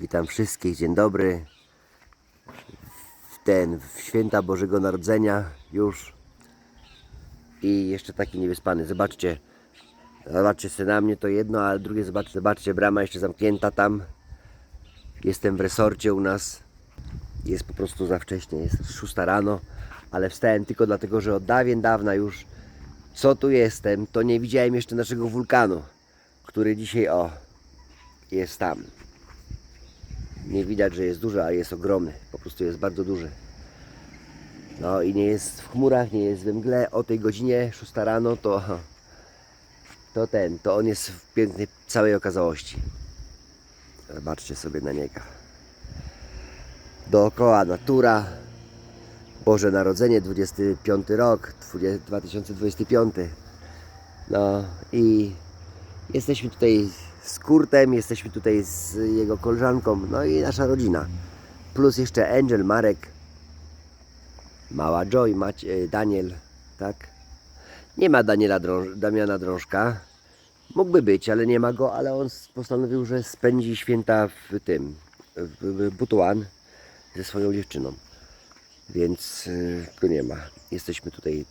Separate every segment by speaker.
Speaker 1: Witam wszystkich, dzień dobry. W ten, w święta Bożego Narodzenia już. I jeszcze taki niewyspany. Zobaczcie, zobaczcie sobie na mnie to jedno, ale drugie zobaczcie, zobaczcie, brama jeszcze zamknięta tam. Jestem w resorcie u nas. Jest po prostu za wcześnie, jest 6 rano, ale wstałem tylko dlatego, że od dawien dawna już co tu jestem, to nie widziałem jeszcze naszego wulkanu, który dzisiaj o jest tam. Nie widać, że jest duży, a jest ogromny. Po prostu jest bardzo duży. No i nie jest w chmurach, nie jest we mgle. O tej godzinie 6 rano to, to ten, to on jest w pięknej całej okazałości. Zobaczcie sobie na niego. Dookoła natura. Boże Narodzenie, 25 rok, 20 2025. No i jesteśmy tutaj z Kurtem, jesteśmy tutaj z jego koleżanką, no i nasza rodzina. Plus jeszcze Angel, Marek, mała Joy, Macie, Daniel, tak? Nie ma Daniela Drąż, Damiana Drążka. Mógłby być, ale nie ma go, ale on postanowił, że spędzi święta w tym, w, Butuan ze swoją dziewczyną. Więc y, go nie ma. Jesteśmy tutaj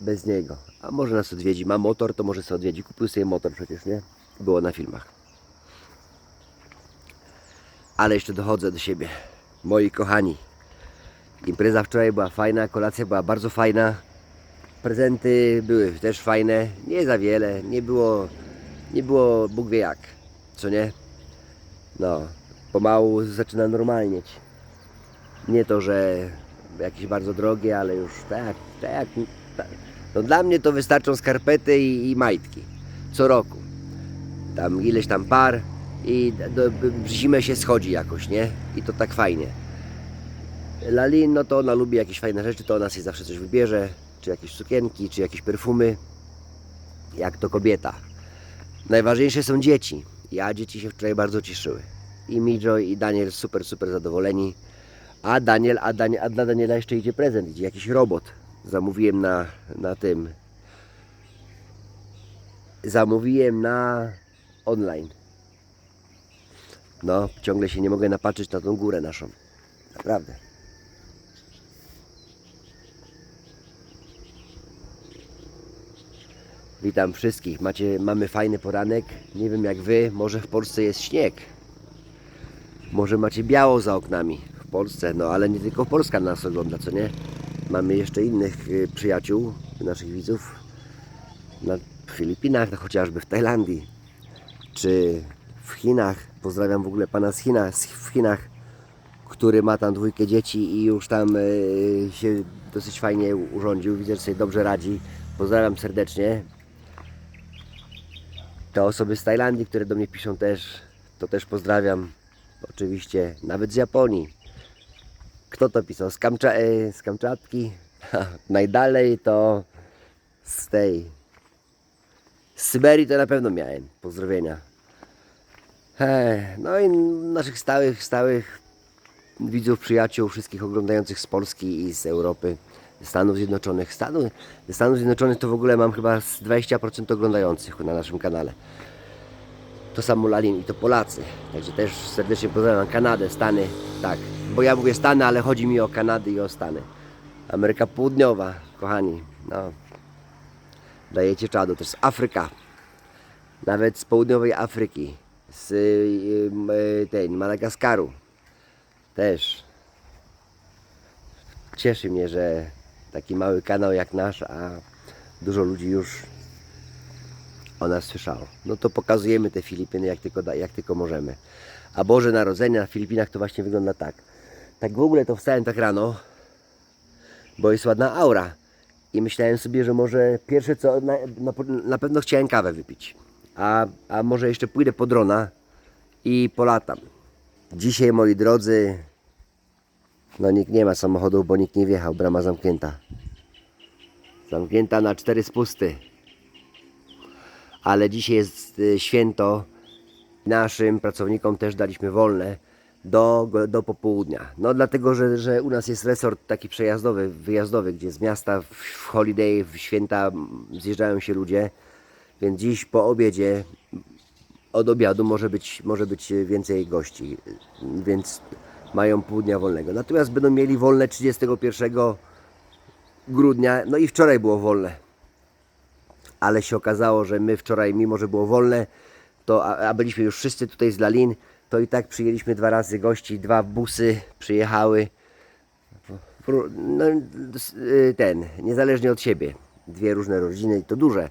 Speaker 1: bez niego. A może nas odwiedzi. Ma motor, to może sobie odwiedzi. Kupił sobie motor przecież, nie? Było na filmach. Ale jeszcze dochodzę do siebie. Moi kochani. Impreza wczoraj była fajna, kolacja była bardzo fajna. Prezenty były też fajne. Nie za wiele. Nie było, nie było Bóg wie jak. Co nie? No. Pomału zaczyna normalnieć. Nie to, że jakieś bardzo drogie, ale już tak, tak, tak. No dla mnie to wystarczą skarpety i, i majtki. Co roku. Tam ileś tam par i do, w zimę się schodzi jakoś, nie? I to tak fajnie. Lalin, no to ona lubi jakieś fajne rzeczy, to ona sobie zawsze coś wybierze. Czy jakieś sukienki, czy jakieś perfumy. Jak to kobieta. Najważniejsze są dzieci. Ja dzieci się wczoraj bardzo cieszyły. I Mijo i Daniel super, super zadowoleni. A Daniel, a, Daniel, a dla Daniela jeszcze idzie prezent, idzie jakiś robot. Zamówiłem na, na tym. Zamówiłem na online. No, ciągle się nie mogę napatrzeć na tą górę naszą. Naprawdę. Witam wszystkich. Macie, mamy fajny poranek. Nie wiem jak wy, może w Polsce jest śnieg. Może macie biało za oknami w Polsce, no ale nie tylko Polska nas ogląda, co nie? Mamy jeszcze innych y, przyjaciół, naszych widzów na Filipinach, no chociażby w Tajlandii, czy w Chinach. Pozdrawiam w ogóle pana z China, z- w Chinach, który ma tam dwójkę dzieci i już tam y, się dosyć fajnie urządził. Widzę, że sobie dobrze radzi. Pozdrawiam serdecznie. Te osoby z Tajlandii, które do mnie piszą też, to też pozdrawiam. Oczywiście, nawet z Japonii. Kto to pisał? Z, Kamcza e, z Kamczatki? Najdalej to z tej. Z Syberii to na pewno miałem. Pozdrowienia. No i naszych stałych, stałych widzów, przyjaciół, wszystkich oglądających z Polski i z Europy, Stanów Zjednoczonych. Stanu, ze Stanów Zjednoczonych to w ogóle mam chyba z 20% oglądających na naszym kanale. To samo Lalin i to Polacy. Także też serdecznie pozdrawiam Kanadę, Stany. Tak, bo ja mówię Stany, ale chodzi mi o Kanady i o Stany. Ameryka Południowa, kochani. No. Dajecie czadu. Też Afryka. Nawet z południowej Afryki. Z y, tej, Madagaskaru. Też. Cieszy mnie, że taki mały kanał jak nasz, a dużo ludzi już o nas słyszało. No to pokazujemy te Filipiny jak tylko, jak tylko możemy. A Boże Narodzenie na Filipinach to właśnie wygląda tak. Tak w ogóle to wstałem tak rano, bo jest ładna aura. I myślałem sobie, że może pierwsze co, na, na, na pewno chciałem kawę wypić. A, a może jeszcze pójdę po drona i polatam. Dzisiaj moi drodzy, no nikt nie ma samochodów, bo nikt nie wjechał, brama zamknięta. Zamknięta na cztery spusty ale dzisiaj jest y, święto. Naszym pracownikom też daliśmy wolne do, do popołudnia. No dlatego, że, że u nas jest resort taki przejazdowy, wyjazdowy, gdzie z miasta w, holiday, w święta zjeżdżają się ludzie. Więc dziś po obiedzie od obiadu może być, może być więcej gości, więc mają pół dnia wolnego. Natomiast będą mieli wolne 31 grudnia, no i wczoraj było wolne. Ale się okazało, że my wczoraj, mimo że było wolne, to, a, a byliśmy już wszyscy tutaj z Lalin, to i tak przyjęliśmy dwa razy gości, dwa busy przyjechały. No, y, ten, niezależnie od siebie. Dwie różne rodziny, i to duże.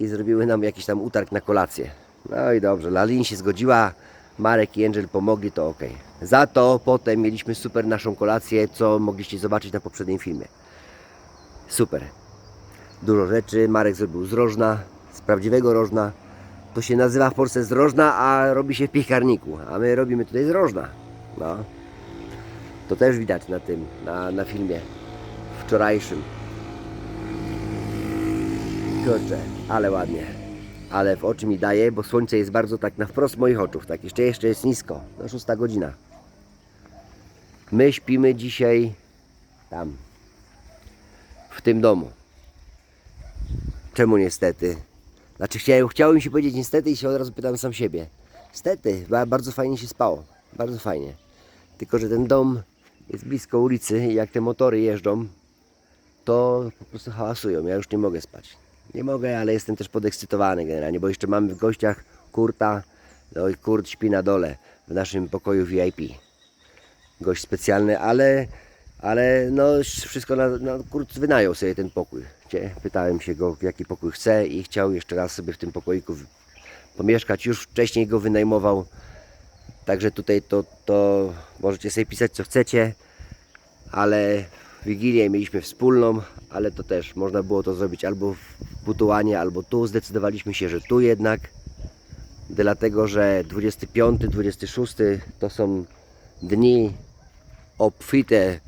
Speaker 1: I zrobiły nam jakiś tam utarg na kolację. No i dobrze, Lalin się zgodziła, Marek i Angel pomogli, to ok. Za to potem mieliśmy super naszą kolację, co mogliście zobaczyć na poprzednim filmie. Super. Dużo rzeczy. Marek zrobił z rożna, z prawdziwego rożna. To się nazywa w Polsce z a robi się w piekarniku. A my robimy tutaj z rożna. No. To też widać na tym, na, na filmie wczorajszym. Kurczę, ale ładnie. Ale w oczy mi daje, bo słońce jest bardzo tak na wprost moich oczów. Tak jeszcze, jeszcze jest nisko. No szósta godzina. My śpimy dzisiaj tam, w tym domu. Czemu niestety? Znaczy chciałem, chciałem się powiedzieć niestety i się od razu pytam sam siebie. Niestety, ba- bardzo fajnie się spało. Bardzo fajnie. Tylko, że ten dom jest blisko ulicy i jak te motory jeżdżą, to po prostu hałasują. Ja już nie mogę spać. Nie mogę, ale jestem też podekscytowany generalnie, bo jeszcze mamy w gościach Kurta. No i Kurt śpi na dole w naszym pokoju VIP. Gość specjalny, ale, ale no wszystko na, no, Kurt wynajął sobie ten pokój. Pytałem się go, jaki pokój chce i chciał jeszcze raz sobie w tym pokoiku pomieszkać. Już wcześniej go wynajmował. Także tutaj to, to możecie sobie pisać co chcecie, ale Wigilię mieliśmy wspólną, ale to też można było to zrobić albo w Butułanie, albo tu. Zdecydowaliśmy się, że tu jednak, dlatego że 25, 26 to są dni obfite,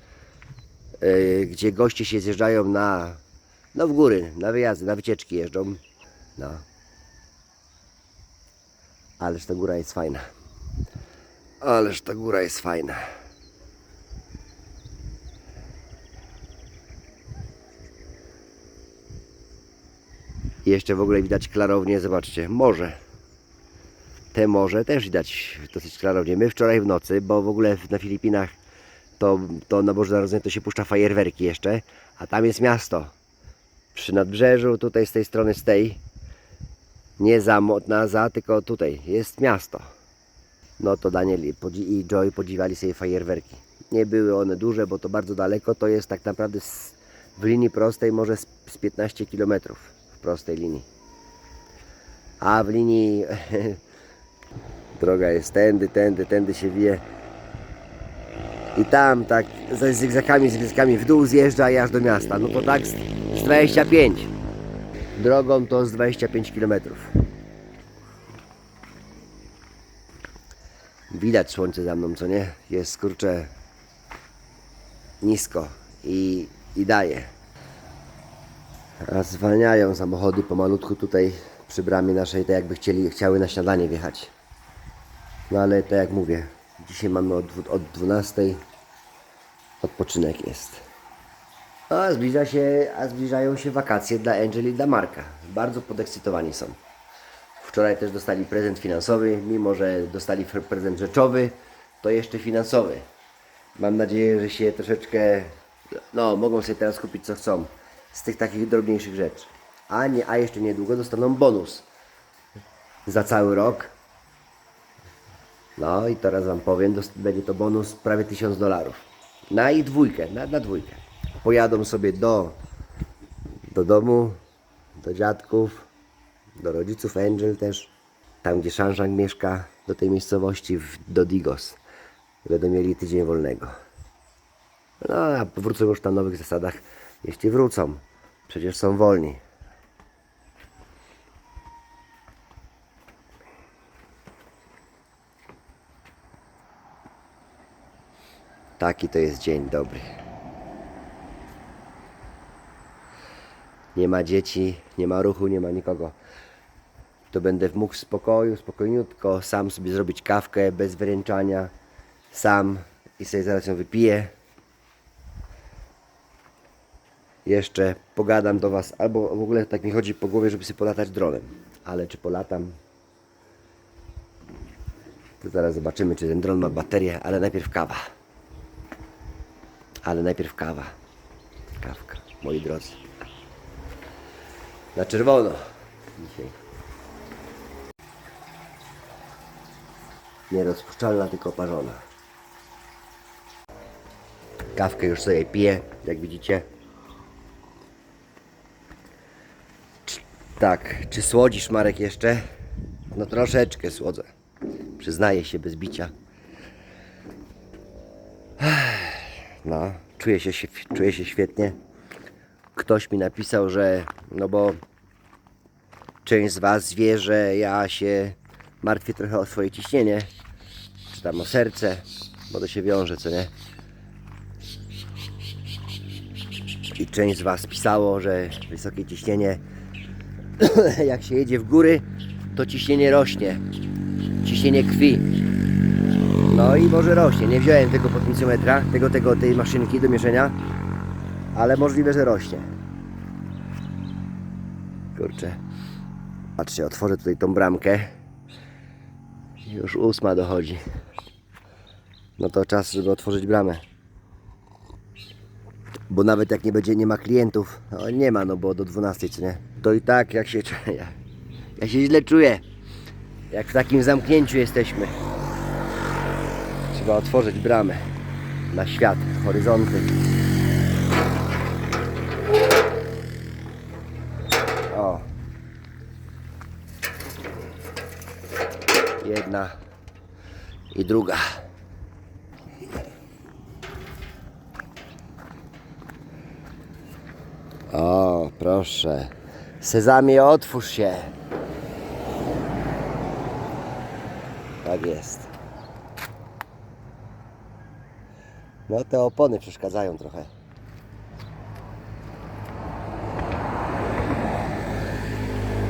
Speaker 1: yy, gdzie goście się zjeżdżają na, no w góry, na wyjazdy, na wycieczki jeżdżą. No. Ależ ta góra jest fajna. Ależ ta góra jest fajna. I jeszcze w ogóle widać klarownie, zobaczcie, morze. Te morze też widać dosyć klarownie. My wczoraj w nocy, bo w ogóle na Filipinach to, to na Boże Narodzenie to się puszcza fajerwerki jeszcze, a tam jest miasto. Przy nadbrzeżu, tutaj z tej strony, z tej, nie za, na za, tylko tutaj jest miasto. No to Daniel i Joy podziwiali sobie fajerwerki. Nie były one duże, bo to bardzo daleko, to jest tak naprawdę z, w linii prostej może z, z 15 km prostej linii. A w linii droga jest tędy, tędy, tędy się wije. I tam tak ze zygzakami, zygzakami w dół zjeżdża i aż do miasta. No to tak z, z 25. Drogą to z 25 km. Widać słońce za mną, co nie? Jest kurczę nisko i, i daje. Zwalniają samochody pomalutku tutaj przy bramie naszej, tak jakby chcieli, chciały na śniadanie wjechać. No ale tak jak mówię, dzisiaj mamy od, od 12 odpoczynek jest. A zbliża się, a zbliżają się wakacje dla Angel i dla Marka. Bardzo podekscytowani są. Wczoraj też dostali prezent finansowy, mimo że dostali prezent rzeczowy, to jeszcze finansowy. Mam nadzieję, że się troszeczkę, no mogą sobie teraz kupić co chcą z tych takich drobniejszych rzeczy. A, nie, a jeszcze niedługo dostaną bonus za cały rok. No i teraz Wam powiem, będzie to bonus prawie 1000 dolarów. Na ich dwójkę, na, na dwójkę. Pojadą sobie do, do domu, do dziadków, do rodziców Angel też, tam gdzie Szanszang mieszka, do tej miejscowości, w, do Digos. Będą mieli tydzień wolnego. No, a wrócą już na nowych zasadach, jeśli wrócą. Przecież są wolni. Taki to jest dzień dobry. Nie ma dzieci, nie ma ruchu, nie ma nikogo. To będę mógł w spokoju, spokojniutko, sam sobie zrobić kawkę bez wyręczania, sam i sobie zaraz ją wypiję. Jeszcze pogadam do Was, albo w ogóle tak mi chodzi po głowie, żeby sobie polatać dronem. Ale czy polatam? To zaraz zobaczymy, czy ten dron ma baterię, ale najpierw kawa. Ale najpierw kawa. Kawka, moi drodzy. Na czerwono dzisiaj. Nie rozpuszczalna, tylko parzona. Kawkę już sobie piję, jak widzicie. Czy- Tak, czy słodzisz Marek jeszcze? No troszeczkę słodzę. Przyznaję się bez bicia. No, czuję się, czuję się świetnie. Ktoś mi napisał, że no bo część z Was wie, że ja się martwię trochę o swoje ciśnienie, czy tam o serce, bo to się wiąże, co nie? I część z Was pisało, że wysokie ciśnienie, jak się jedzie w góry, to ciśnienie rośnie. Ciśnienie krwi. No i może rośnie. Nie wziąłem tego potencjometra, tego, tego, tej maszynki do mierzenia, ale możliwe, że rośnie. Kurczę. Patrzcie, otworzę tutaj tą bramkę. Już ósma dochodzi. No to czas, żeby otworzyć bramę. Bo nawet jak nie będzie, nie ma klientów, no nie ma, no bo do 12, co nie? To i tak, jak się ja, ja się źle czuję. Jak w takim zamknięciu jesteśmy. Trzeba otworzyć bramę na świat, horyzonty. O. Jedna i druga. O, proszę. Sezamie, otwórz się. Tak jest. No te opony przeszkadzają trochę.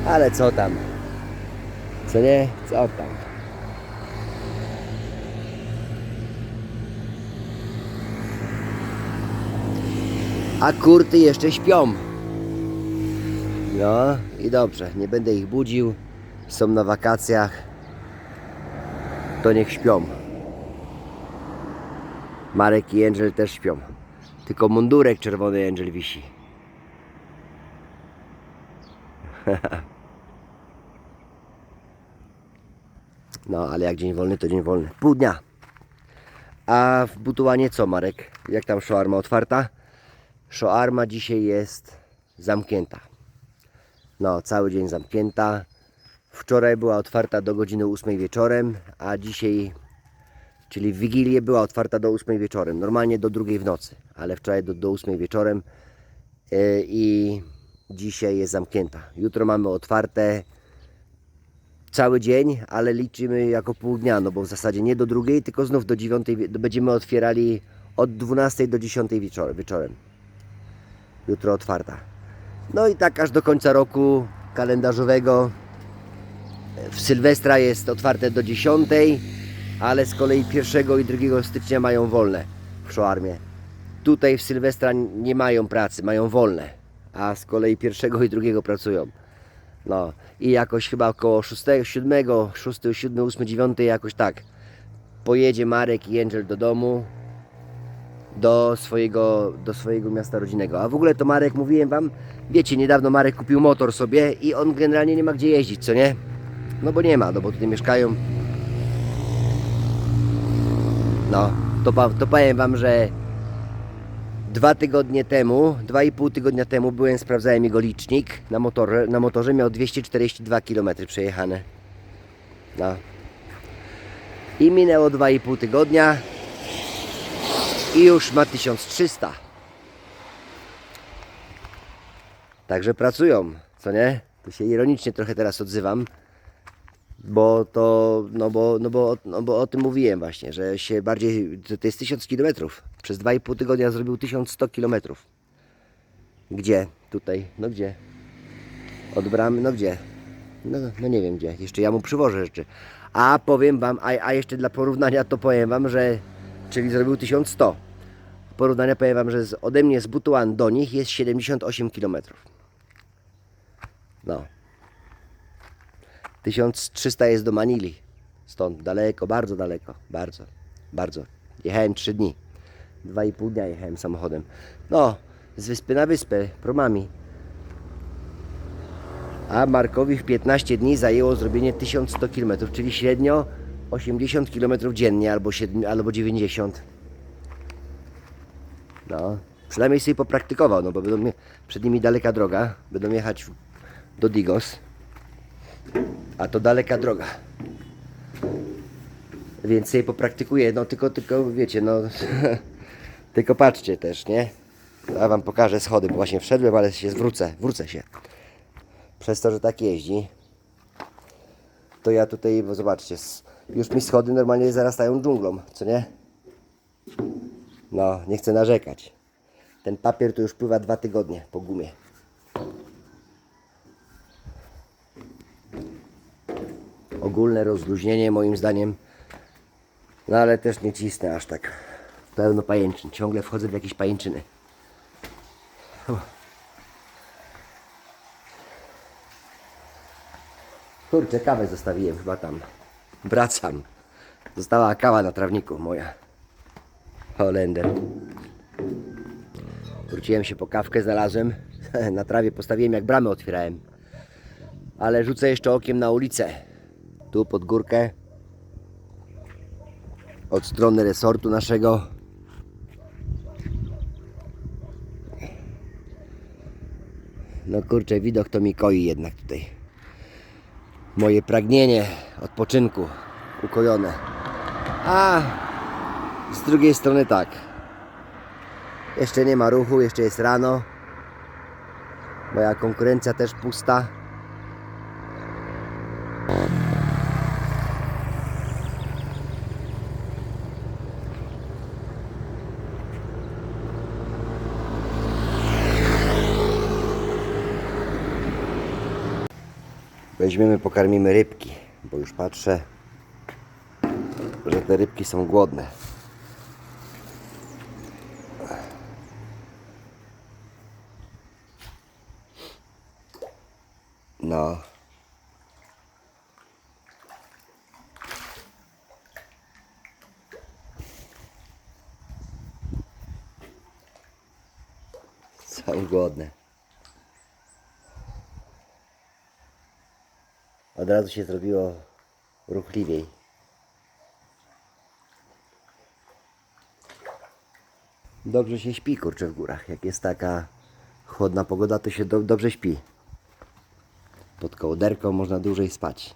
Speaker 1: Ale co tam? Co nie? Co tam? A kurty jeszcze śpią. No i dobrze, nie będę ich budził. Są na wakacjach. To niech śpią. Marek i Angel też śpią. Tylko mundurek czerwony Angel wisi. No, ale jak dzień wolny, to dzień wolny. Pół dnia. A w Butułanie co, Marek? Jak tam szoarma otwarta? Szoarma dzisiaj jest zamknięta. No, cały dzień zamknięta. Wczoraj była otwarta do godziny 8 wieczorem, a dzisiaj, czyli w Wigilię była otwarta do 8 wieczorem. Normalnie do drugiej w nocy, ale wczoraj do, do 8 wieczorem yy, i dzisiaj jest zamknięta. Jutro mamy otwarte cały dzień, ale liczymy jako pół dnia, no bo w zasadzie nie do drugiej, tylko znów do dziewiątej wie- będziemy otwierali od 12 do 10 wieczorem. wieczorem. Jutro otwarta. No i tak aż do końca roku kalendarzowego. W Sylwestra jest otwarte do 10, ale z kolei 1 i 2 stycznia mają wolne w Szoarmie. Tutaj w Sylwestra nie mają pracy, mają wolne, a z kolei 1 i 2 pracują. No i jakoś chyba około 6, 7, 6, 7, 8, 9 jakoś tak pojedzie Marek i Angel do domu do swojego, do swojego miasta rodzinnego. A w ogóle to Marek, mówiłem Wam, wiecie, niedawno Marek kupił motor sobie i on generalnie nie ma gdzie jeździć, co nie? No bo nie ma, no bo tutaj mieszkają. No, to, to powiem Wam, że dwa tygodnie temu, dwa i pół tygodnia temu byłem, sprawdzałem jego licznik na motorze, na motorze miał 242 km przejechane. No. I minęło 2,5 tygodnia i już ma 1300. Także pracują, co nie? Tu się ironicznie trochę teraz odzywam, bo to, no bo, no bo, no bo o tym mówiłem właśnie, że się bardziej, to jest 1000 km. Przez 2,5 tygodnia zrobił 1100 km. Gdzie? Tutaj, no gdzie? Od bramy, no gdzie? No, no nie wiem gdzie, jeszcze ja mu przywożę rzeczy. A powiem Wam, a, a jeszcze dla porównania to powiem Wam, że, czyli zrobił 1100. Porównania powiem Wam, że z, ode mnie z Butuan do nich jest 78 km. No. 1300 jest do Manili Stąd daleko, bardzo daleko, bardzo, bardzo. Jechałem trzy dni. Dwa i pół dnia jechałem samochodem. No, z wyspy na wyspę, promami. A Markowi w 15 dni zajęło zrobienie 1100 km, czyli średnio 80 km dziennie albo, 7, albo 90. No, przynajmniej sobie popraktykował, no bo będą przed nimi daleka droga. Będą jechać do Digos. A to daleka droga. Więc sobie popraktykuję, no tylko, tylko wiecie, no tylko patrzcie też, nie? Ja wam pokażę schody, bo właśnie wszedłem, ale się zwrócę, wrócę się. Przez to, że tak jeździ, to ja tutaj, bo zobaczcie, s- już mi schody normalnie zarastają dżunglą, co nie? No, nie chcę narzekać. Ten papier to już pływa dwa tygodnie po gumie. Ogólne rozluźnienie moim zdaniem, no ale też nie cisnę aż tak. Pełno pajęczyn, ciągle wchodzę w jakieś pajęczyny. Kurczę, kawę zostawiłem chyba tam. Wracam. Została kawa na trawniku moja. Holender. Wróciłem się po kawkę, znalazłem. Na trawie postawiłem jak bramę otwierałem. Ale rzucę jeszcze okiem na ulicę. Tu pod górkę. Od strony resortu naszego. No kurczę, widok to mi koi jednak tutaj. Moje pragnienie odpoczynku ukojone. A z drugiej strony tak. Jeszcze nie ma ruchu, jeszcze jest rano. Moja konkurencja też pusta. Weźmiemy, pokarmimy rybki, bo już patrzę, że te rybki są głodne. No. Są głodne. Od razu się zrobiło ruchliwiej. Dobrze się śpi, kurczę, w górach. Jak jest taka chłodna pogoda, to się do, dobrze śpi. Pod kołoderką można dłużej spać.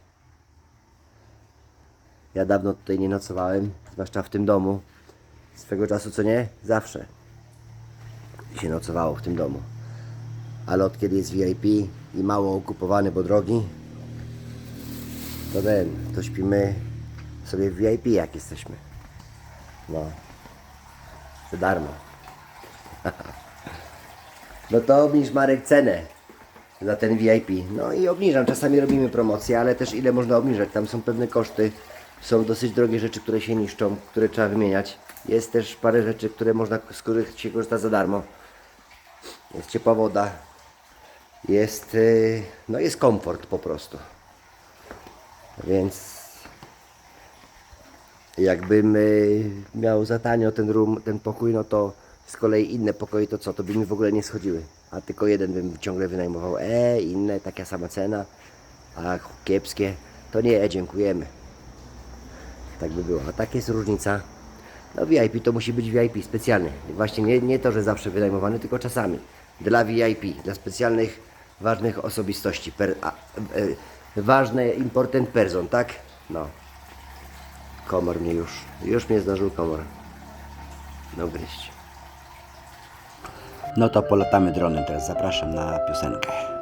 Speaker 1: Ja dawno tutaj nie nocowałem, zwłaszcza w tym domu. Swego czasu, co nie? Zawsze się nocowało w tym domu. Ale od kiedy jest VIP i mało okupowany, bo drogi, to ten, to śpimy sobie w VIP jak jesteśmy. No. Za darmo. No to obniż Marek cenę za ten VIP. No i obniżam. Czasami robimy promocje, ale też ile można obniżać. Tam są pewne koszty. Są dosyć drogie rzeczy, które się niszczą, które trzeba wymieniać. Jest też parę rzeczy, które można, z których się korzysta za darmo. Jest ciepła woda. Jest, yy, no jest komfort po prostu. Więc jakbym y, miał za tanio ten room, ten pokój, no to z kolei inne pokoje to co, to by mi w ogóle nie schodziły. A tylko jeden bym ciągle wynajmował. E, inne, taka sama cena, a kiepskie, to nie, e, dziękujemy. Tak by było. A tak jest różnica. No VIP to musi być VIP specjalny. Właśnie nie, nie to, że zawsze wynajmowany, tylko czasami. Dla VIP, dla specjalnych, ważnych osobistości. Per, a, e, ważne important person, tak? No. Komor mnie już, już mnie zdążył komor dogryźć.
Speaker 2: No to polatamy dronem teraz. Zapraszam na piosenkę.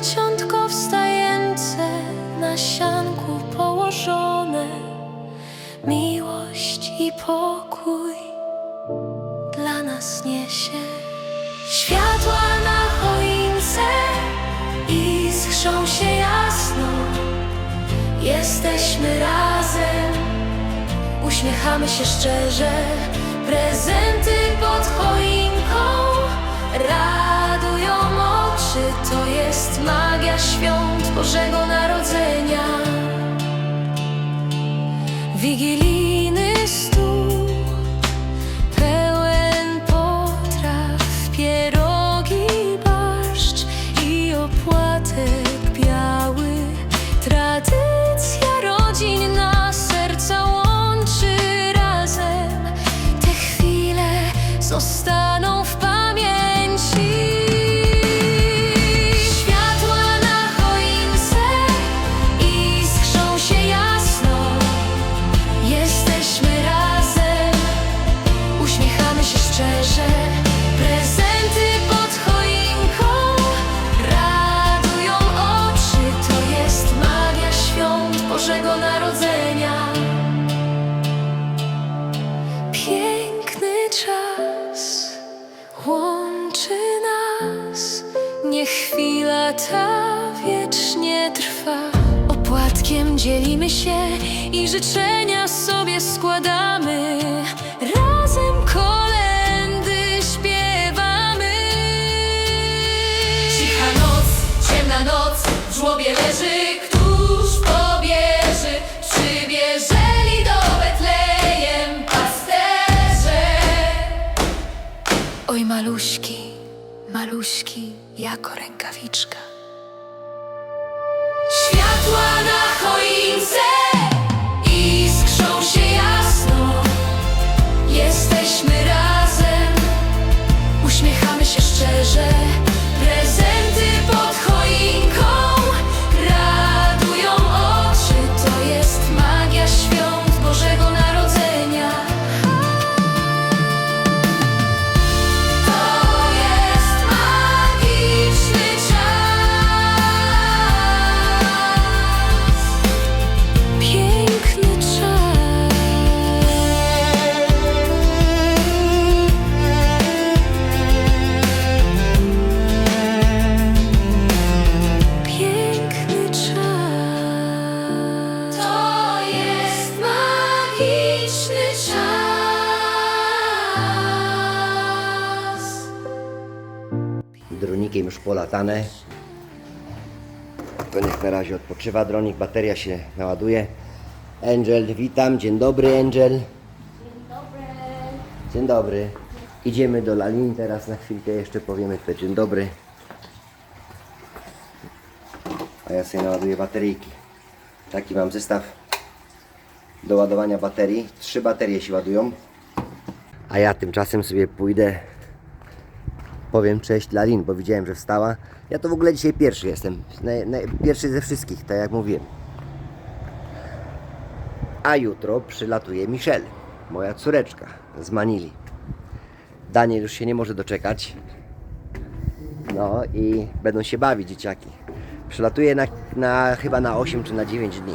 Speaker 3: Dzieciątko wstające na sianku położone. Miłość i pokój dla nas niesie. Światła na choince iskrzą się jasno. Jesteśmy razem, uśmiechamy się szczerze. Prezenty pod choinką radują świąt Bożego Narodzenia. Wigilijny życzenia sobie składamy. Razem kolendy śpiewamy. Cicha noc, ciemna noc, w żłobie leży, któż pobieży? Przybierzeli do Betlejem pasterze. Oj maluśki, maluśki, jako rękawiczka.
Speaker 1: Polatane. To niech na razie odpoczywa dronik, bateria się naładuje. Angel, witam, dzień dobry Angel. Dzień dobry. Dzień dobry. Idziemy do Lalin teraz na chwilkę jeszcze powiemy to dzień dobry. A ja sobie naładuję bateryjki. Taki mam zestaw do ładowania baterii. Trzy baterie się ładują. A ja tymczasem sobie pójdę powiem cześć Lalin, bo widziałem, że wstała. Ja to w ogóle dzisiaj pierwszy jestem. Naj, naj, pierwszy ze wszystkich, tak jak mówiłem. A jutro przylatuje Michelle, moja córeczka z Manili. Daniel już się nie może doczekać. No i będą się bawić dzieciaki. Przylatuje na, na chyba na 8 czy na 9 dni.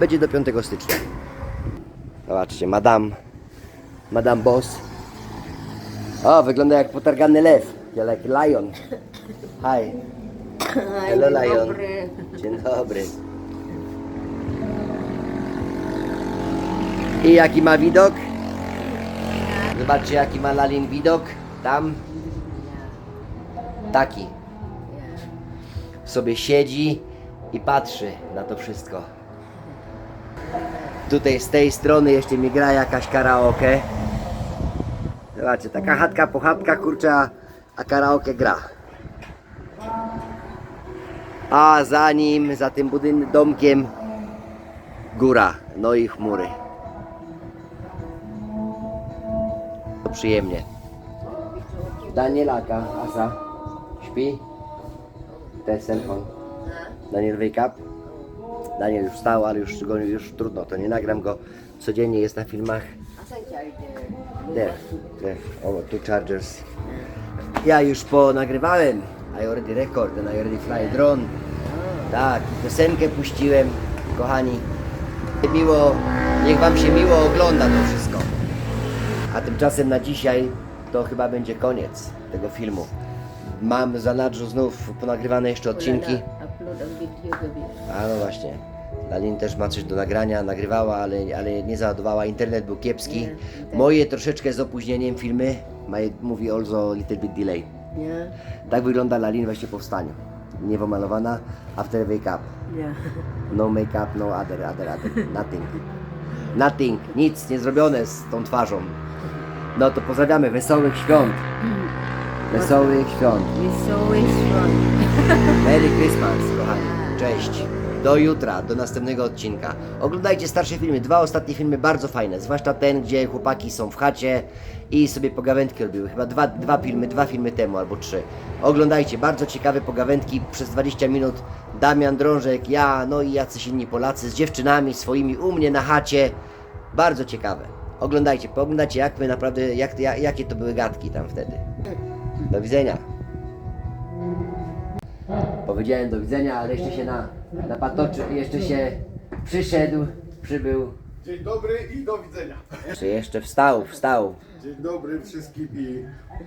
Speaker 1: Będzie do 5 stycznia. Zobaczcie, Madame. Madame Boss. O, wygląda jak potargany lew. Jak lion. Hi. Hello, lion. Dzień dobry. I jaki ma widok? Zobaczcie, jaki ma Lalin widok. Tam. Taki. Sobie siedzi i patrzy na to wszystko. Tutaj z tej strony jeszcze mi gra jakaś karaoke. Zobaczcie, taka chatka po chatka, kurczę, a- karaoke gra. A za nim, za tym budynkiem, domkiem, góra, no i chmury. To przyjemnie. Danielaka, Asa, śpi? Ten telefon. Daniel wake up? Daniel już wstał, ale już, go, już trudno, to nie nagram go. Codziennie jest na filmach. There, there, oh, two chargers. Ja już ponagrywałem. I already record and I already fly drone. Tak, piosenkę puściłem, kochani. Miło Niech Wam się miło ogląda to wszystko. A tymczasem na dzisiaj to chyba będzie koniec tego filmu. Mam za nadrzu znów ponagrywane jeszcze odcinki. A no właśnie. Lalin też ma coś do nagrania, nagrywała, ale, ale nie załadowała, internet był kiepski. Moje troszeczkę z opóźnieniem filmy, my movie also little bit delay.
Speaker 4: Yeah.
Speaker 1: Tak wygląda Lalin właśnie po wstaniu. Niewomalowana, after wake up.
Speaker 4: Yeah.
Speaker 1: No make up, no other, other, other, nothing. Nothing, nic nie zrobione z tą twarzą. No to pozdrawiamy, wesołych świąt. Wesołych świąt.
Speaker 4: Always fun.
Speaker 1: Merry Christmas, kochani. Cześć. Do jutra, do następnego odcinka. Oglądajcie starsze filmy. Dwa ostatnie filmy bardzo fajne. Zwłaszcza ten, gdzie chłopaki są w chacie i sobie pogawędki robiły. Chyba dwa, dwa filmy, dwa filmy temu albo trzy. Oglądajcie, bardzo ciekawe pogawędki przez 20 minut. Damian Drążek, ja, no i jacyś inni Polacy z dziewczynami swoimi u mnie na chacie. Bardzo ciekawe. Oglądajcie, pooglądajcie jak my naprawdę, jak, jak, jakie to były gadki tam wtedy. Do widzenia. Powiedziałem do widzenia, ale jeszcze się na, napatoczył, jeszcze się przyszedł, przybył,
Speaker 5: Dzień dobry i do widzenia.
Speaker 1: czy jeszcze wstał, wstał.
Speaker 5: Dzień dobry wszystkim i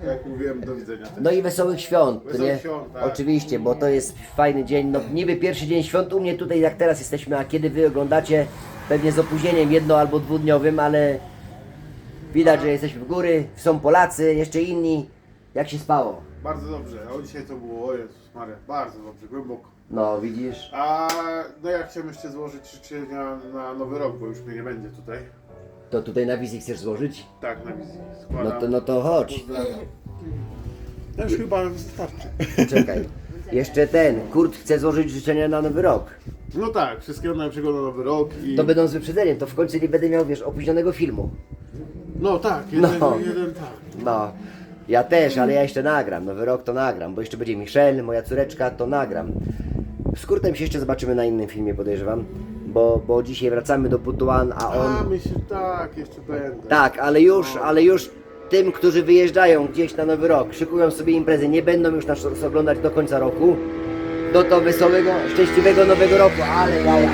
Speaker 5: jak mówiłem, do widzenia.
Speaker 1: No i wesołych świąt, to
Speaker 5: Wesołych
Speaker 1: nie?
Speaker 5: świąt, tak.
Speaker 1: Oczywiście, bo to jest fajny dzień, no niby pierwszy dzień świąt u mnie tutaj jak teraz jesteśmy, a kiedy wy oglądacie, pewnie z opóźnieniem jedno albo dwudniowym, ale widać, że jesteśmy w góry, są Polacy, jeszcze inni. Jak się spało?
Speaker 5: Bardzo dobrze. A dzisiaj to było, o Jezus Maria, bardzo dobrze, głęboko.
Speaker 1: No widzisz,
Speaker 5: A no ja chciałem jeszcze złożyć życzenia na nowy rok, bo już mnie nie będzie tutaj.
Speaker 1: to tutaj na wizji chcesz złożyć?
Speaker 5: Tak, na wizji
Speaker 1: No
Speaker 5: składam.
Speaker 1: to, no to chodź.
Speaker 5: Pozdrawiam. To już chyba wystarczy.
Speaker 1: Czekaj. Jeszcze ten, Kurt chce złożyć życzenia na nowy rok.
Speaker 5: No tak, wszystkiego najlepszego na nowy rok i...
Speaker 1: To będą z wyprzedzeniem, to w końcu nie będę miał, wiesz, opóźnionego filmu.
Speaker 5: No tak, jeden,
Speaker 1: No.
Speaker 5: jeden tak.
Speaker 1: No, ja też, ale ja jeszcze nagram, nowy rok to nagram, bo jeszcze będzie Michelle, moja córeczka, to nagram. Z Kurtem się jeszcze zobaczymy na innym filmie, podejrzewam, bo, bo dzisiaj wracamy do Putuan, a
Speaker 5: A
Speaker 1: on...
Speaker 5: myślę, tak, jeszcze będę.
Speaker 1: Tak, ale już, ale już tym, którzy wyjeżdżają gdzieś na nowy rok, szykują sobie imprezy, nie będą już nas oglądać do końca roku, do to wesołego, szczęśliwego nowego roku, ale jaja.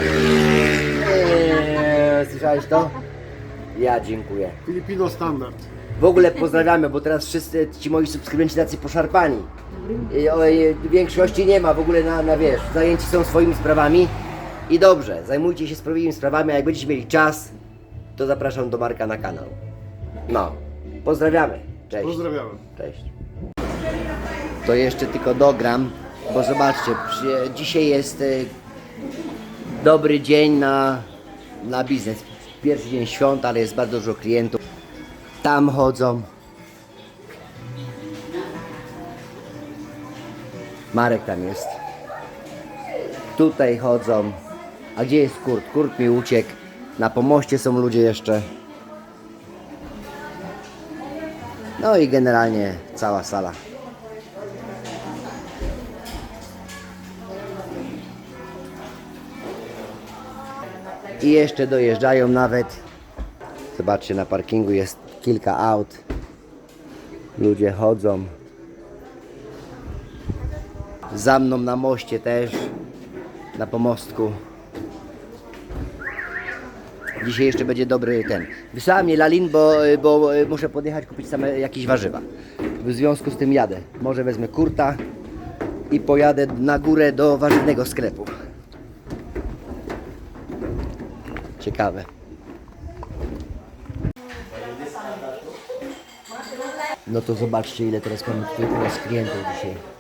Speaker 1: Eee, słyszałeś to? Ja dziękuję.
Speaker 5: Filipino standard.
Speaker 1: W ogóle pozdrawiamy, bo teraz wszyscy ci moi subskrybenci tacy poszarpani. I, o, i, większości nie ma w ogóle na, na wiesz, zajęci są swoimi sprawami. I dobrze, zajmujcie się swoimi sprawami, a jak będziecie mieli czas, to zapraszam do Marka na kanał. No, pozdrawiamy. Cześć.
Speaker 5: Pozdrawiam.
Speaker 1: Cześć. To jeszcze tylko dogram, bo zobaczcie, przy, dzisiaj jest e, dobry dzień na, na biznes. Pierwszy dzień świąt, ale jest bardzo dużo klientów. Tam chodzą. Marek tam jest. Tutaj chodzą. A gdzie jest Kurt? Kurt mi uciekł. Na pomoście są ludzie jeszcze. No i generalnie cała sala. I jeszcze dojeżdżają nawet. Zobaczcie, na parkingu jest kilka aut. Ludzie chodzą. Za mną na moście też. Na pomostku. Dzisiaj jeszcze będzie dobry ten. Wysłała mnie Lalin, bo, bo muszę podjechać kupić same jakieś warzywa. W związku z tym jadę. Może wezmę kurta i pojadę na górę do warzywnego sklepu. Ciekawe. No to zobaczcie ile teraz mamy tutaj nas klientów dzisiaj.